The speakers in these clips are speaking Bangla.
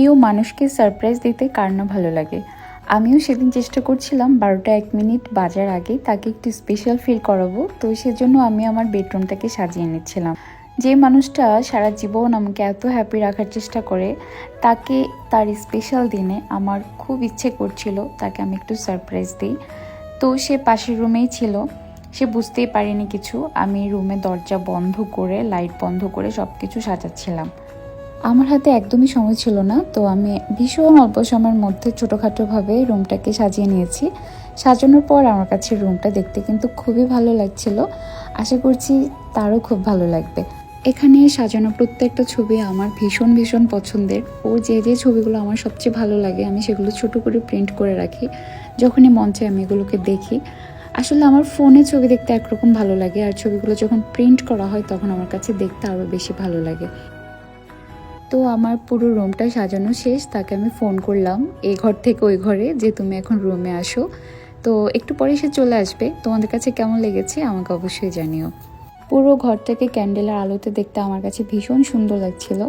প্রিয় মানুষকে সারপ্রাইজ দিতে কার না ভালো লাগে। আমিও সেদিন চেষ্টা করছিলাম বারোটা এক মিনিট বাজার আগে তাকে একটু স্পেশাল ফিল করাবো, তো সেজন্য আমি আমার বেডরুমটাকে সাজিয়ে নিচ্ছিলাম। যে মানুষটা সারা জীবন আমাকে এত হ্যাপি রাখার চেষ্টা করে, তাকে তার স্পেশাল দিনে আমার খুব ইচ্ছে করছিল তাকে আমি একটু সারপ্রাইজ দিই। তো সে পাশের রুমেই ছিল, সে বুঝতেই পারেনি কিছু। আমি রুমে দরজা বন্ধ করে লাইট বন্ধ করে সব কিছু সাজাচ্ছিলাম। আমার হাতে একদমই সময় ছিল না, তো আমি ভীষণ অল্প সময়ের মধ্যে ছোটোখাটোভাবে রুমটাকে সাজিয়ে নিয়েছি। সাজানোর পর আমার কাছে রুমটা দেখতে কিন্তু খুবই ভালো লাগছিল। আশা করছি তারও খুব ভালো লাগবে। এখানে সাজানো প্রত্যেকটা ছবি আমার ভীষণ ভীষণ পছন্দের। ওর যে যে ছবিগুলো আমার সবচেয়ে ভালো লাগে, আমি সেগুলো ছোট করে প্রিন্ট করে রাখি। যখনই মঞ্চে আমি এগুলোকে দেখি। আসলে আমার ফোনে ছবি দেখতে একরকম ভালো লাগে, আর ছবিগুলো যখন প্রিন্ট করা হয় তখন আমার কাছে দেখতে আরও বেশি ভালো লাগে। তো আমার পুরো রুমটা সাজানো শেষ, তাকে আমি ফোন করলাম এই ঘর থেকে ওই ঘরে যে তুমি এখন রুমে আসো। তো একটু পরে সে চলে আসবে। তোমাদের কাছে কেমন লেগেছে আমাকে অবশ্যই জানিও। পুরো ঘরটাকে ক্যান্ডেলের আলোতে দেখতে আমার কাছে ভীষণ সুন্দর লাগছিল।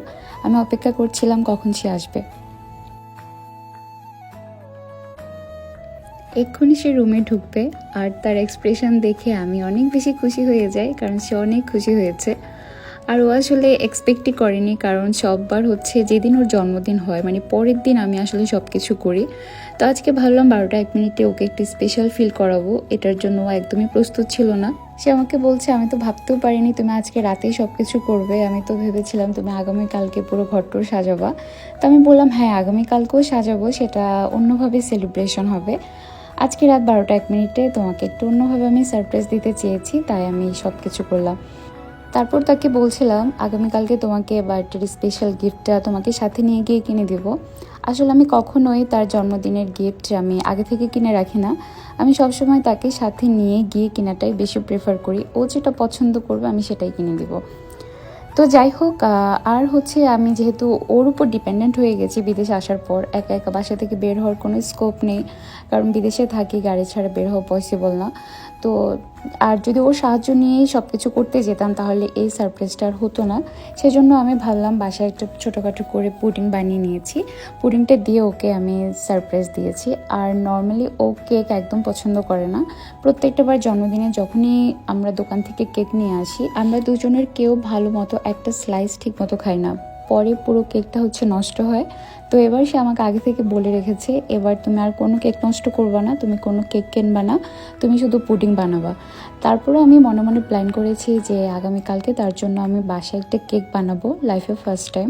আমি অপেক্ষা করছিলাম কখন সে আসবে। এক্ষুনি সে রুমে ঢুকবে, আর তার এক্সপ্রেশন দেখে আমি অনেক বেশি খুশি হয়ে যাই, কারণ সে অনেক খুশি হয়েছে। আর ও আসলে এক্সপেক্টই করেনি, কারণ সববার হচ্ছে যেদিন ওর জন্মদিন হয় মানে পরের দিন আমি আসলে সব কিছু করি। তো আজকে ভাবলাম বারোটা এক মিনিটে ওকে একটি স্পেশাল ফিল করাবো, এটার জন্য ও একদমই প্রস্তুত ছিল না। সে আমাকে বলছে, আমি তো ভাবতেও পারিনি তুমি আজকে রাতেই সব কিছু করবে, আমি তো ভেবেছিলাম তুমি আগামীকালকে পুরো ঘরটোর সাজাবা। তো আমি বললাম হ্যাঁ আগামীকালকেও সাজাবো, সেটা অন্যভাবে সেলিব্রেশন হবে। আজকে রাত বারোটা এক মিনিটে তোমাকে একটু অন্যভাবে আমি সারপ্রাইজ দিতে চেয়েছি, তাই আমি সব কিছু করলাম। তারপর তাকে বলছিলাম, আগামীকালকে তোমাকে বার্থডের স্পেশাল গিফটটা তোমাকে সাথে নিয়ে গিয়ে কিনে দেব। আসলে আমি কখনোই তার জন্মদিনের গিফট আমি আগে থেকে কিনে রাখি না। আমি সবসময় তাকে সাথে নিয়ে গিয়ে কেনাটাই বেশি প্রেফার করি। ও যেটা পছন্দ করবে আমি সেটাই কিনে দেবো। তো যাই হোক আর হচ্ছে আমি যেহেতু ওর উপর ডিপেন্ডেন্ট হয়ে গেছি বিদেশে আসার পর, একা একা বাসা থেকে বের হওয়ার কোনো স্কোপ নেই। কারণ বিদেশে থাকি, গাড়ি ছাড়া বের হওয়া পসিবল না। তো আর যদি ওর সাহায্য নিয়েই সব কিছু করতে যেতাম, তাহলে এই সারপ্রাইজটা আর হতো না। সেজন্য আমি ভাবলাম, বাসায় একটা ছোটোখাটো করে পুডিং বানিয়ে নিয়েছি। পুডিংটা দিয়ে ওকে আমি সারপ্রাইজ দিয়েছি। আর নর্মালি ও কেক একদম পছন্দ করে না। প্রত্যেকটা বার জন্মদিনে যখনই আমরা দোকান থেকে কেক নিয়ে আসি, আমরা দুজনের কেউ ভালো মতো একটা স্লাইস ঠিক মতো খাই না। পরে পুরো কেকটা হচ্ছে নষ্ট হয়। তো এবার সে আমাকে আগে থেকে বলে রেখেছে, এবার তুমি আর কোনো কেক নষ্ট করবা না, তুমি কোনো কেক কিনবা না, তুমি শুধু পুডিং বানাবা। তারপরেও আমি মনে মনে প্ল্যান করেছি যে আগামীকালকে তার জন্য আমি বাসায় একটা কেক বানাবো লাইফে ফার্স্ট টাইম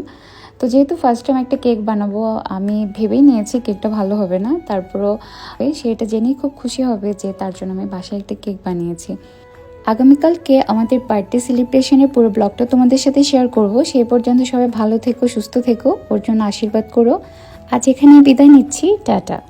তো যেহেতু ফার্স্ট টাইম একটা কেক বানাবো, আমি ভেবেই নিয়েছি কেকটা ভালো হবে না। তারপরও সে এটা জেনেই খুব খুশি হবে যে তার জন্য আমি বাসায় একটা কেক বানিয়েছি। আগামীকালকে আমাদের বার্থডে সেলিব্রেশনের পুরো ব্লগটা তোমাদের সাথে শেয়ার করব। সেই পর্যন্ত সবাই ভালো থেকো, সুস্থ থেকো, ওর জন্য আশীর্বাদ করো। আজ এখানে বিদায় নিচ্ছি। টাটা।